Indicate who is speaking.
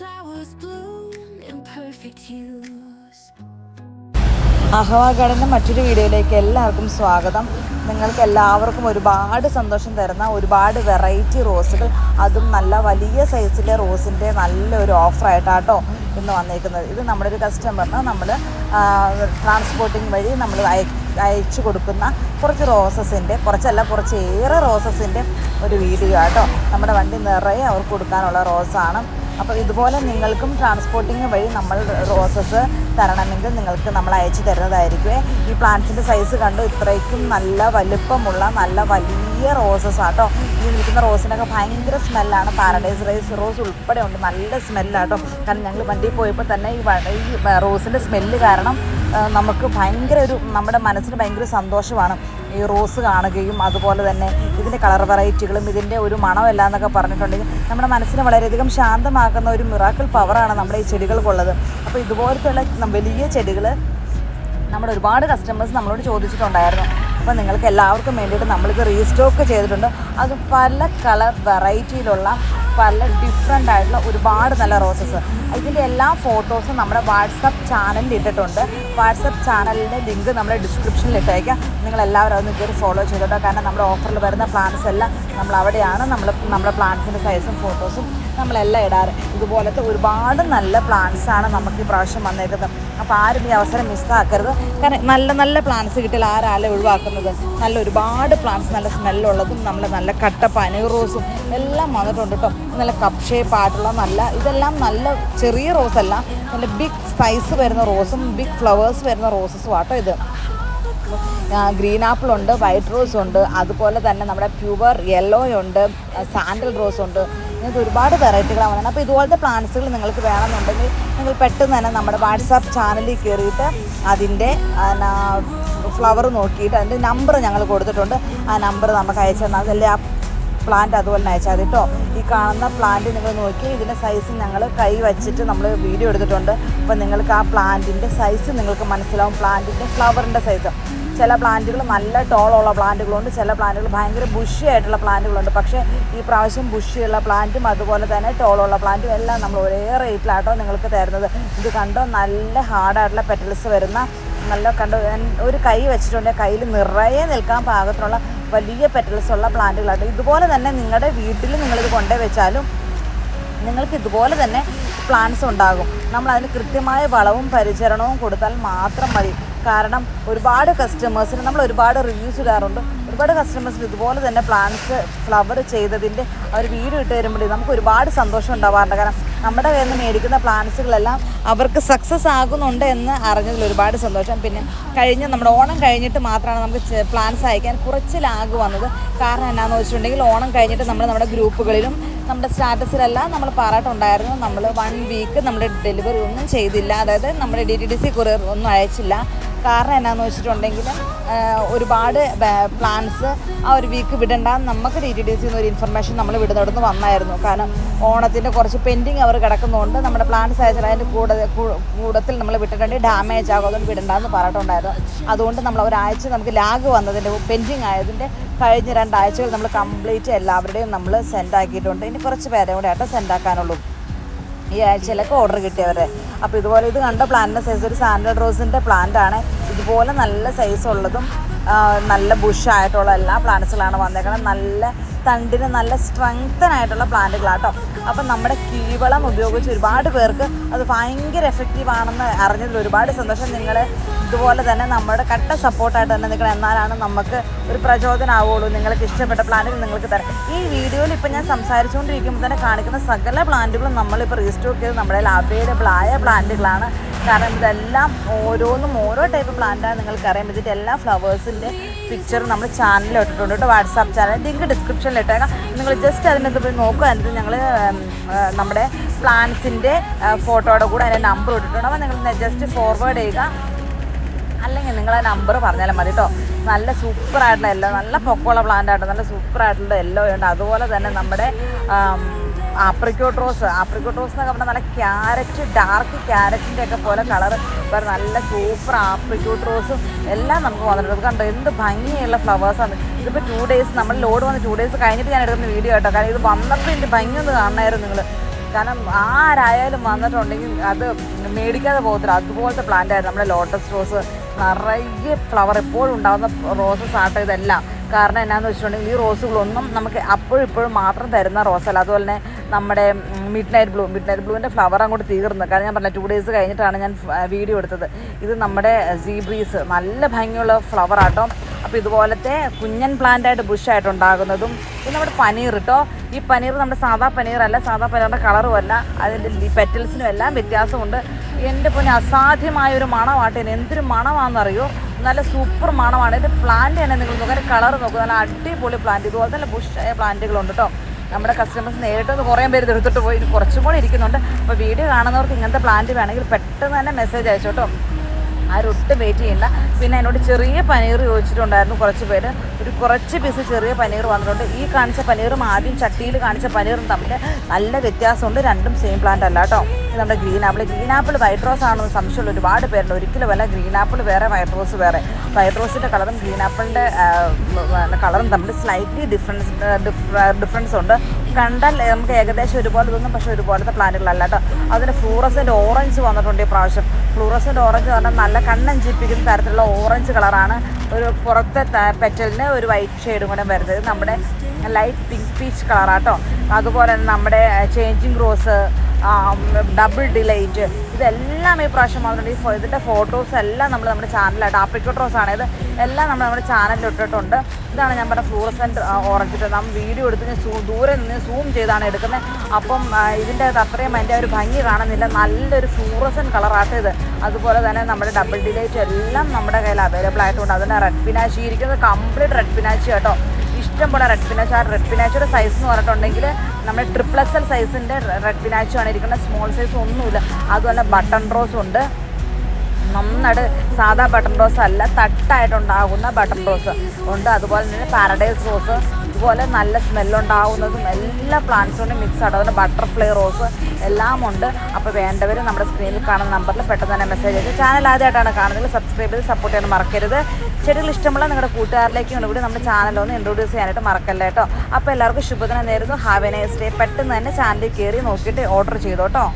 Speaker 1: flowers bloom in perfect hues.
Speaker 2: മറ്റൊരു വീഡിയോയിലേക്ക് എല്ലാവർക്കും സ്വാഗതം. നിങ്ങൾക്ക് എല്ലാവർക്കും ഒരുപാട് സന്തോഷം തരുന്ന ഒരുപാട് വെറൈറ്റി റോസുകൾ അതും നല്ല വലിയ സൈസിലെ റോസിന്റെ നല്ലൊരു ഓഫറായിട്ടാട്ടോ ഇന്ന് വന്നേക്കുന്നത്. ഇത് നമ്മുടെ ഒരു കസ്റ്റമറിന് നമ്മൾ ട്രാൻസ്പോർട്ടിങ് വഴി നമ്മൾ അയ അയച്ചു കൊടുക്കുന്ന കുറച്ച് റോസസിന്റെ കുറച്ചല്ല കുറച്ച് ഏറെ റോസസിന്റെ ഒരു വീഡിയോ ആട്ടോ. നമ്മുടെ വണ്ടി നിറയെ അവർക്ക് കൊടുക്കാനുള്ള റോസാണ് അപ്പോൾ ഇതുപോലെ നിങ്ങൾക്കും ട്രാൻസ്പോർട്ടിങ് വഴി നമ്മൾ റോസസ് തരണമെങ്കിൽ നിങ്ങൾക്ക് നമ്മൾ അയച്ചു തരുന്നതായിരിക്കുമേ. ഈ പ്ലാന്റ്സിന്റെ സൈസ് കണ്ടു? ഇത്രയ്ക്കും നല്ല വലുപ്പമുള്ള നല്ല വലിയ റോസസ് ആട്ടോ. ഈ നിൽക്കുന്ന റോസിനൊക്കെ ഭയങ്കര സ്മെല്ലാണ് പാരഡൈസ് റൈസ് റോസ് ഉൾപ്പെടെ ഉണ്ട് നല്ല സ്മെല്ലാട്ടോ കാരണം ഞങ്ങൾ വണ്ടിയിൽ പോയപ്പോൾ തന്നെ ഈ റോസിന്റെ സ്മെല്ല് കാരണം നമുക്ക് ഭയങ്കര ഒരു നമ്മുടെ മനസ്സിന് ഭയങ്കര സന്തോഷമാണ് ഈ റോസ് കാണുകയും അതുപോലെ തന്നെ ഇതിന്റെ കളർ വെറൈറ്റികളും ഇതിന്റെ ഒരു മണമല്ല എന്നൊക്കെ പറഞ്ഞിട്ടുണ്ടെങ്കിൽ നമ്മുടെ മനസ്സിനെ വളരെയധികം ശാന്തമാക്കുന്ന ഒരു മിറാക്കിൾ പവറാണ് നമ്മുടെ ഈ ചെടികൾക്കുള്ളത്. അപ്പോൾ ഇതുപോലത്തെയുള്ള വലിയ ചെടികൾ നമ്മുടെ ഒരുപാട് കസ്റ്റമേഴ്സ് നമ്മളോട് ചോദിച്ചിട്ടുണ്ടായിരുന്നു. അപ്പോൾ നിങ്ങൾക്ക് എല്ലാവർക്കും വേണ്ടിയിട്ട് നമ്മളിത് റീസ്റ്റോക്ക് ചെയ്തിട്ടുണ്ട്. അത് പല കളർ വെറൈറ്റിയിലുള്ള പല ഡിഫറെന്റ് ആയിട്ടുള്ള ഒരുപാട് നല്ല റോസസ് ഇതിന്റെ എല്ലാ ഫോട്ടോസും നമ്മുടെ വാട്സപ്പ് ചാനലിൽ ഇട്ടിട്ടുണ്ട്. വാട്സപ്പ് ചാനലിന്റെ ലിങ്ക് നമ്മുടെ ഡിസ്ക്രിപ്ഷനിൽ ഇട്ടേക്കാം. നിങ്ങൾ എല്ലാവരും അതൊന്ന് കയറി ഫോളോ ചെയ്തോട്ടോ. കാരണം നമ്മുടെ ഓഫറിൽ വരുന്ന പ്ലാൻസ് എല്ലാം നമ്മൾ അവിടെയാണ് നമ്മൾ നമ്മുടെ പ്ലാൻസിന്റെ സൈസും ഫോട്ടോസും നമ്മളെല്ലാം ഇടാറ്. ഇതുപോലത്തെ ഒരുപാട് നല്ല പ്ലാന്റ്സ് ആണ് നമുക്ക് ഈ പ്രാവശ്യം വന്നേക്കുന്നത് അപ്പോൾ ആരും ഈ അവസരം മിസ്സാക്കരുത് കാരണം നല്ല നല്ല പ്ലാന്റ്സ് കിട്ടിയാൽ ആരാലെ ഒഴിവാക്കുന്നത്? നല്ല ഒരുപാട് പ്ലാന്റ്സ് നല്ല സ്മെല്ലുള്ളതും നമ്മൾ നല്ല കട്ട പനീർ റോസും എല്ലാം വന്നിട്ടുണ്ട് കേട്ടോ നല്ല കപ്പ് ഷേപ്പ് ആയിട്ടുള്ള നല്ല ഇതെല്ലാം നല്ല ചെറിയ റോസല്ല നല്ല ബിഗ് സൈസ് വരുന്ന റോസും ബിഗ് ഫ്ലവേഴ്സ് വരുന്ന റോസസും ആട്ടോ ഇത്. ഗ്രീൻ ആപ്പിൾ ഉണ്ട് വൈറ്റ് റോസ് ഉണ്ട് അതുപോലെ തന്നെ നമ്മുടെ പ്യുവർ യെല്ലോ ഉണ്ട് സാൻഡൽ റോസ് ഉണ്ട് ഇങ്ങനത്തെ ഒരുപാട് വെറൈറ്റികളാണ് വന്നത് അപ്പോൾ ഇതുപോലത്തെ പ്ലാന്റ്സുകൾ നിങ്ങൾക്ക് വേണമെന്നുണ്ടെങ്കിൽ നിങ്ങൾ പെട്ടെന്ന് തന്നെ നമ്മുടെ വാട്സാപ്പ് ചാനലിൽ കയറിയിട്ട് അതിന്റെ ഫ്ലവർ നോക്കിയിട്ട് അതിന്റെ നമ്പർ ഞങ്ങൾ കൊടുത്തിട്ടുണ്ട്. ആ നമ്പർ നമുക്ക് അയച്ചു തന്നാൽ അതല്ലേ ആ പ്ലാന്റ് അതുപോലെ തന്നെ അയച്ചാൽ കേട്ടോ. ഈ കാണുന്ന പ്ലാന്റ് നിങ്ങൾ നോക്കി ഇതിന്റെ സൈസ് ഞങ്ങൾ കൈ വച്ചിട്ട് നമ്മൾ വീഡിയോ എടുത്തിട്ടുണ്ട്. അപ്പോൾ നിങ്ങൾക്ക് ആ പ്ലാന്റിന്റെ സൈസ് നിങ്ങൾക്ക് മനസ്സിലാവും. പ്ലാന്റിന്റെ ഫ്ലവറിന്റെ സൈസ് ചില പ്ലാന്റുകൾ നല്ല ടോളുള്ള പ്ലാന്റുകളുണ്ട് ചില പ്ലാന്റുകൾ ഭയങ്കര ബുഷി ആയിട്ടുള്ള പ്ലാന്റുകളുണ്ട്. പക്ഷേ ഈ പ്രാവശ്യം ബുഷിയുള്ള പ്ലാന്റും അതുപോലെ തന്നെ ടോളുള്ള പ്ലാന്റും എല്ലാം നമ്മൾ ഒരേ റേറ്റിലാട്ടോ നിങ്ങൾക്ക് തരുന്നത്. ഇത് കണ്ടോ? നല്ല ഹാർഡായിട്ടുള്ള പെറ്റൽസ് വരുന്ന നല്ല കണ്ടോ? ഒരു കൈ വെച്ചിട്ടുണ്ട് കയ്യിൽ നിറയെ നിൽക്കാൻ പാകത്തിനുള്ള വലിയ പെറ്റൽസ് ഉള്ള പ്ലാന്റുകളാണ്. ഇതുപോലെ തന്നെ നിങ്ങളുടെ വീട്ടിൽ നിങ്ങളിത് കൊണ്ടുപോയി വെച്ചാലും നിങ്ങൾക്ക് ഇതുപോലെ തന്നെ പ്ലാന്റ്സ് ഉണ്ടാകും. നമ്മൾ അതിന് കൃത്യമായ വളവും പരിചരണവും കൊടുത്താൽ മാത്രം മതി. കാരണം ഒരുപാട് കസ്റ്റമേഴ്സിന് നമ്മൾ ഒരുപാട് റിവ്യൂസ് ഇടാറുണ്ട്. ഒരുപാട് കസ്റ്റമേഴ്സിന് ഇതുപോലെ തന്നെ പ്ലാന്റ്സ് ഫ്ലവർ ചെയ്തതിന്റെ അവർ വീട് ഇട്ട് വരുമ്പോഴേ നമുക്ക് ഒരുപാട് സന്തോഷം ഉണ്ടാവാറുണ്ട്. കാരണം നമ്മുടെ കയ്യിൽ നിന്ന് മേടിക്കുന്ന പ്ലാന്റ്സുകളെല്ലാം അവർക്ക് സക്സസ് ആകുന്നുണ്ട് എന്ന് അറിഞ്ഞതിൽ ഒരുപാട് സന്തോഷം. പിന്നെ കഴിഞ്ഞ നമ്മുടെ ഓണം കഴിഞ്ഞിട്ട് മാത്രമാണ് നമുക്ക് പ്ലാന്റ്സ് അയക്കാൻ കുറച്ച് ലാഗ് വന്നത്. കാരണം എന്നാന്ന് വെച്ചിട്ടുണ്ടെങ്കിൽ ഓണം കഴിഞ്ഞിട്ട് നമ്മൾ നമ്മുടെ ഗ്രൂപ്പുകളിലും നമ്മുടെ സ്റ്റാറ്റസിലെല്ലാം നമ്മൾ പറഞ്ഞിട്ടുണ്ടായിരുന്നു നമ്മൾ വൺ വീക്ക് നമ്മൾ ഡെലിവറി ഒന്നും ചെയ്തില്ല. അതായത് നമ്മുടെ D T D C courier ഒന്നും അയച്ചില്ല. കാരണം എന്നാന്ന് വെച്ചിട്ടുണ്ടെങ്കിൽ ഒരുപാട് പ്ലാൻസ് ആ ഒരു വീക്ക് വിടണ്ട. നമുക്ക് ഡി ടി ഡി സിന്ന് ഒരു ഇൻഫർമേഷൻ നമ്മൾ വിടുന്നിടന്ന് വന്നായിരുന്നു. കാരണം ഓണത്തിന്റെ കുറച്ച് പെൻഡിങ് അവർ കിടക്കുന്നതുകൊണ്ട് നമ്മുടെ പ്ലാൻസ് അയച്ചാൽ അതിന്റെ കൂടെ കൂടത്തിൽ നമ്മൾ വിട്ടിട്ടുണ്ടെങ്കിൽ ഡാമേജ് ആകും. അതുകൊണ്ട് വിടണ്ടെന്ന് പറഞ്ഞിട്ടുണ്ടായിരുന്നു. അതുകൊണ്ട് നമ്മൾ ഒരാഴ്ച നമുക്ക് ലാഗ് വന്നതിന്റെ പെൻഡിങ് ആയതിന്റെ കഴിഞ്ഞ രണ്ടാഴ്ചകൾ നമ്മൾ കംപ്ലീറ്റ് എല്ലാവരുടെയും നമ്മൾ സെൻഡ് ആക്കിയിട്ടുണ്ട്. ഇനി കുറച്ച് പേരെ കൂടെ ആയിട്ട് സെൻഡ് ആക്കാനുള്ളൂ. ഈ ആഴ്ചയിലൊക്കെ ഓർഡർ കിട്ടിയവരെ. അപ്പോൾ ഇതുപോലെ ഇത് കണ്ട പ്ലാന്റിന്റെ സൈസ് ഒരു സാൻഡ്രഡ് റോസിന്റെ പ്ലാന്റാണ് ഇതുപോലെ നല്ല സൈസ് ഉള്ളതും നല്ല ബുഷായിട്ടുള്ള എല്ലാ പ്ലാന്റ്സുകളാണ് വന്നേക്കുന്നത് നല്ല തണ്ടിന് നല്ല സ്ട്രെങ്തൻ ആയിട്ടുള്ള പ്ലാന്റുകളാട്ടോ അപ്പം നമ്മുടെ കീവളം ഉപയോഗിച്ച് ഒരുപാട് പേർക്ക് അത് ഭയങ്കര എഫക്റ്റീവ് ആണെന്ന് അറിഞ്ഞതിൽ ഒരുപാട് സന്തോഷം. നിങ്ങൾ ഇതുപോലെ തന്നെ നമ്മുടെ കട്ട സപ്പോർട്ടായിട്ട് തന്നെ നിൽക്കണം. എന്നാലാണ് നമുക്ക് ഒരു പ്രചോദനമാവുള്ളൂ നിങ്ങൾക്ക് ഇഷ്ടപ്പെട്ട പ്ലാന്റുകൾ നിങ്ങൾക്ക് തരാം. ഈ വീഡിയോയിൽ ഇപ്പം ഞാൻ സംസാരിച്ചുകൊണ്ടിരിക്കുമ്പോൾ തന്നെ കാണിക്കുന്ന സകല പ്ലാന്റുകളും നമ്മളിപ്പോൾ റീസ്റ്റോക്ക് ചെയ്ത് നമ്മുടെ അവൈലബിൾ ആയ പ്ലാന്റുകളാണ് കാരണം ഇതെല്ലാം ഓരോന്നും ഓരോ ടൈപ്പ് പ്ലാന്റാണ് നിങ്ങൾക്ക് അറിയാം ഇതിന്റെ എല്ലാ ഫ്ലവേഴ്സിന്റെ പിക്ചർ നമ്മൾ ചാനലിൽ ഇട്ടിട്ടുണ്ട് കേട്ടോ. വാട്സാപ്പ് ചാനൽ ലിങ്ക് ഡിസ്ക്രിപ്ഷനിൽ ഇട്ടേക്കാം. നിങ്ങൾ ജസ്റ്റ് അതിനകത്ത് പോയി നോക്കുക. എന്നിട്ട് ഞങ്ങൾ നമ്മുടെ പ്ലാന്റ്സിന്റെ ഫോട്ടോയുടെ കൂടെ അതിന്റെ നമ്പർ ഇട്ടിട്ടുണ്ട്. അപ്പോൾ നിങ്ങൾ ജസ്റ്റ് ഫോർവേഡ് ചെയ്യുക. അല്ലെങ്കിൽ നിങ്ങൾ ആ നമ്പർ പറഞ്ഞാലും മതി കേട്ടോ നല്ല സൂപ്പർ ആയിട്ടുള്ള എല്ലോ നല്ല പൊക്കമുള്ള പ്ലാന്റ് ആയിട്ട് നല്ല സൂപ്പർ ആയിട്ടുള്ള എല്ലോ ഉണ്ട്. അതുപോലെ തന്നെ നമ്മുടെ ആപ്രിക്കോട്ട് റോസ് റോസ് എന്നൊക്കെ പറഞ്ഞാൽ നല്ല ക്യാരറ്റ് ഡാർക്ക് ക്യാരറ്റിന്റെ ഒക്കെ പോലെ കളർ വേറെ നല്ല സൂപ്പർ ആപ്രിക്കോട്ട് റോസും എല്ലാം നമുക്ക് വന്നിട്ടുണ്ട്. കണ്ടോ? എന്ത് ഭംഗിയുള്ള ഫ്ലവേഴ്സാണ് ഇതിപ്പോൾ ടു ഡേയ്സ് നമ്മൾ ലോഡ് വന്ന് ടു ഡേയ്സ് കഴിഞ്ഞിട്ട് ഞാൻ എടുക്കുന്ന വീഡിയോ കേട്ടോ. കാരണം ഇത് വന്നപ്പോൾ ഇതിന്റെ ഭംഗി ഒന്ന് കാണണമായിരുന്നു നിങ്ങൾ കാരണം ആരായാലും വന്നിട്ടുണ്ടെങ്കിൽ അത് മേടിക്കാതെ പോകത്തില്ല. അതുപോലത്തെ പ്ലാന്റ് ആയിരുന്നു നമ്മുടെ ലോട്ടസ് റോസ് നിറയെ ഫ്ലവർ എപ്പോഴും ഉണ്ടാകുന്ന റോസസ് ആട്ടോ ഇതെല്ലാം. കാരണം എന്നാന്ന് വെച്ചിട്ടുണ്ടെങ്കിൽ ഈ റോസുകളൊന്നും നമുക്ക് അപ്പോഴും ഇപ്പോഴും മാത്രം തരുന്ന റോസല്ല അതുപോലെ തന്നെ നമ്മുടെ midnight blue midnight ബ്ലൂവിന്റെ ഫ്ലവർ അങ്ങോട്ട് തീർന്നു. കാരണം ഞാൻ പറഞ്ഞ ടു ഡേയ്സ് കഴിഞ്ഞിട്ടാണ് ഞാൻ വീഡിയോ എടുത്തത്. ഇത് നമ്മുടെ സീബ്രീസ് നല്ല ഭംഗിയുള്ള ഫ്ലവർ ആട്ടോ. അപ്പോൾ ഇതുപോലത്തെ കുഞ്ഞൻ പ്ലാന്റായിട്ട് ബുഷായിട്ട് ഉണ്ടാകുന്നതും പിന്നെ നമ്മുടെ പനീർ കേട്ടോ ഈ പനീർ നമ്മുടെ സാധാ പനീറല്ല സാധാ പനീറിന്റെ കളറും അല്ല. അതിന്റെ പെറ്റൽസിനും എല്ലാം വ്യത്യാസമുണ്ട്. എന്റെ പൊന്നെ അസാധ്യമായ ഒരു മണമാട്ടെ ഇതിന് എന്തൊരു മണമാണെന്നറിയോ? നല്ല സൂപ്പർ മണമാണ്. ഇത് പ്ലാന്റ് തന്നെ നിങ്ങൾ നോക്കുക കളർ നോക്കുക നല്ല അടിപൊളി പ്ലാന്റ് ഇതുപോലെ തന്നെ ബുഷായ പ്ലാന്റുകളുണ്ട് കേട്ടോ നമ്മുടെ കസ്റ്റമേഴ്സ് നേരിട്ട് ഒന്ന് കുറേ പേര് എടുത്തിട്ട് പോയി. കുറച്ചും കൂടി ഇരിക്കുന്നുണ്ട്. അപ്പോൾ വീഡിയോ കാണുന്നവർക്ക് ഇങ്ങനത്തെ പ്ലാന്റ് വേണമെങ്കിൽ പെട്ടെന്ന് തന്നെ മെസ്സേജ് അയച്ചോട്ടോ ആരും ഒട്ടും വെയിറ്റ് ചെയ്യണ്ട. പിന്നെ എന്നോട് ചെറിയ പനീർ ചോദിച്ചിട്ടുണ്ടായിരുന്നു കുറച്ച് പേര്. ഒരു കുറച്ച് പീസ് ചെറിയ പനീർ വന്നിട്ടുണ്ട്. ഈ കാണിച്ച പനീറും ആദ്യം ചട്ടിയിൽ കാണിച്ച പനീറും തമ്മിൽ നല്ല വ്യത്യാസമുണ്ട്. രണ്ടും സെയിം പ്ലാന്റ് അല്ല കേട്ടോ. നമ്മുടെ green apple green apple white rose ആണെന്ന് സംശയമുള്ള ഒരുപാട് പേരുണ്ട്. ഒരിക്കലും അല്ല ഗ്രീൻ ആപ്പിൾ വേറെ വൈറ്റ് റോസ് വേറെ വൈറ്റ് റോസിന്റെ കളറും ഗ്രീൻ ആപ്പിളിന്റെ കളറും തമ്മിൽ സ്ലൈറ്റ്ലി ഡിഫറൻസ് ഡിഫറൻസ് ഉണ്ട്. കണ്ടാൽ നമുക്ക് ഏകദേശം ഒരുപോലെ തോന്നും പക്ഷേ ഒരുപോലത്തെ പ്ലാന്റുകളല്ല കേട്ടോ. അതിന് ഫ്ലൂറസിന്റെ ഓറഞ്ച് വന്നിട്ടുണ്ട് ഈ പ്രാവശ്യം. ഫ്ലൂറസന്റ് ഓറഞ്ച് പറഞ്ഞാൽ നല്ല കണ്ണഞ്ചിപ്പിക്കുന്ന തരത്തിലുള്ള ഓറഞ്ച് കളറാണ് ഒരു പുറത്തെ പെറ്റലിന് ഒരു വൈറ്റ് ഷെയ്ഡും കൂടെ വരുന്നത്. നമ്മുടെ ലൈറ്റ് പിങ്ക് പീച്ച് കളറാട്ടോ. അതുപോലെ തന്നെ നമ്മുടെ ചേഞ്ചിങ് റോസ് ഡബിൾ ഡിലൈറ്റ് ഇതെല്ലാം ഈ പ്രാവശ്യം വന്നിട്ടുണ്ട്. ഈ ഇതിന്റെ ഫോട്ടോസ് എല്ലാം നമ്മൾ നമ്മുടെ ചാനലായിട്ട് ആപ്രിക്കോട്ട് റോസ് ആണ്. ഇത് എല്ലാം നമ്മൾ നമ്മുടെ ചാനലിൽ ഇട്ടിട്ടുണ്ട്. ഇതാണ് ഞാൻ പറഞ്ഞ ഫ്ലൂറസെന്റ് ഓറഞ്ച് നമ്മൾ വീഡിയോ എടുത്ത് ദൂരെ നിന്ന് സൂം ചെയ്താണ് എടുക്കുന്നത്. അപ്പം ഇതിന്റെ അത് അത്രയും അതിന്റെ ഒരു ഭംഗി കാണുന്നില്ല. നല്ലൊരു ഫ്ലൂറസൻ കളറാട്ട് ഇത്. അതുപോലെ തന്നെ നമ്മുടെ ഡബിൾ ഡിലൈറ്റ് എല്ലാം നമ്മുടെ കയ്യിൽ അവൈലബിൾ ആയിട്ടുണ്ട് അതിന്റെ റെഡ് പിനാച്ചി ഇരിക്കുന്നത് കംപ്ലീറ്റ് റെഡ് പിനാച്ചി കേട്ടോ ഇഷ്ടം പോലെ റെഡ് പിനാച്ച് ആ റെഡ് പിനാച്ചയുടെ സൈസ് എന്ന് പറഞ്ഞിട്ടുണ്ടെങ്കിൽ നമ്മൾ ട്രിപ്പിൾ എക്സൽ സൈസിന്റെ റെഡ് പിനാച്ചു ആണ് ഇരിക്കുന്നത്. സ്മോൾ സൈസ് ഒന്നുമില്ല. അതുപോലെ ബട്ടൺ റോസ് ഉണ്ട്. നന്നായിട്ട് സാധാ ബട്ടൺ റോസ് അല്ല തട്ടായിട്ടുണ്ടാകുന്ന ബട്ടൺ റോസ് ഉണ്ട്. അതുപോലെ തന്നെ പാരഡൈസ് റോസ് ഇതുപോലെ നല്ല സ്മെല്ലുണ്ടാകുന്നതും എല്ലാ പ്ലാന്റ്സും മിക്സ് ആയിട്ട് അതുപോലെ ബട്ടർഫ്ലൈ റോസ് എല്ലാം ഉണ്ട്. അപ്പോൾ വേണ്ടവർ നമ്മുടെ സ്ക്രീനിൽ കാണുന്ന നമ്പറിൽ പെട്ടെന്ന് തന്നെ മെസ്സേജ് ചെയ്ത് ചാനൽ ആദ്യമായിട്ടാണ് കാണുന്നത്. സബ്സ്ക്രൈബ് ചെയ്ത് സപ്പോർട്ട് ചെയ്യാൻ മറക്കരുത്. ചെടികൾ ഇഷ്ടമുള്ള നിങ്ങളുടെ കൂട്ടുകാരിലേക്കും കൂടി നമ്മുടെ ചാനൽ ഒന്ന് ഇൻട്രൊഡ്യൂസ് ചെയ്യാനായിട്ട് മറക്കല്ല കേട്ടോ? അപ്പോൾ എല്ലാവർക്കും ശുഭദിനം നേരുന്നു. ഹാവ് എ നൈസ് ഡേ പെട്ടെന്ന് തന്നെ ചാനലിൽ കയറി നോക്കിയിട്ട് ഓർഡർ ചെയ്തോട്ടോ